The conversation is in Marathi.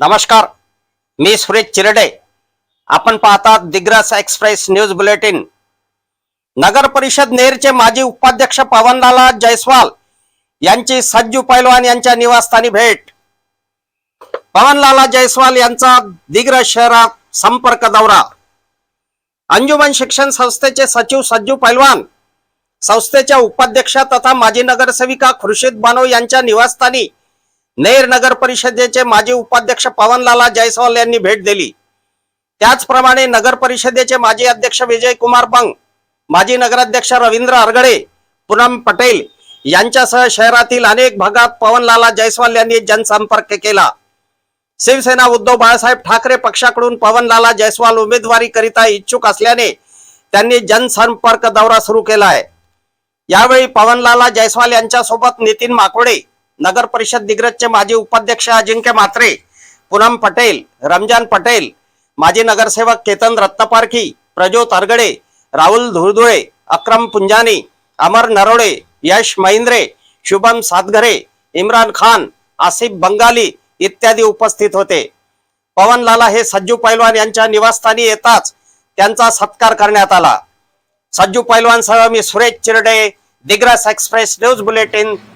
नमस्कार मी सुरेश चिरडे. आपण पाहतात दिग्रस एक्सप्रेस न्यूज बुलेटिन. नगर परिषद नेरचे माजी उपाध्यक्ष पवनलाला जयस्वाल यांची सज्जू पैलवान यांच्या निवासस्थानी भेट. पवनलाला जयस्वाल यांचा दिग्रस शहरात संपर्क दौरा. अंजुमन शिक्षण संस्थेचे सचिव सज्जू पैलवान संस्थेच्या उपाध्यक्षा तथा माजी नगरसेविका खुर्शीद बानो यांच्या निवासस्थानी नेर नगर परिषदेचे माजी उपाध्यक्ष पवनलाला जयस्वाल यांनी भेट दिली. त्याचप्रमाणे नगर परिषदेचे माजी अध्यक्ष विजय कुमार बंग माजी नगराध्यक्ष रवींद्र अरगडे पूनम पटेल यांच्यासह शहरातील अनेक भागात पवनलाला जयस्वाल यांनी जनसंपर्क केला. शिवसेना उद्धव बाळासाहेब ठाकरे पक्षाकडून पवनलाला जयस्वाल उमेदवारी करिता इच्छुक असल्याने त्यांनी जनसंपर्क दौरा सुरू केला आहे. यावेळी पवनलाला जयस्वाल यांच्यासोबत नितीन माकोडे नगर परिषद दिग्रजचे माजी उपाध्यक्ष अजिंक्य म्हात्रे पूनम पटेल रमजान पटेल माजी नगरसेवक केतन रत्नपारखी प्रज्योत अरगडे राहुल धुळधुळे अक्रम पुंजानी अमर नरोडे यश महिंद्रे शुभम सातघरे इम्रान खान आसिफ बंगाली इत्यादी उपस्थित होते. पवनलाला हे सज्जू पैलवान यांच्या निवासस्थानी येताच त्यांचा सत्कार करण्यात आला. सज्जू पैलवान सह मी Suresh Chirde Digras express news bulletin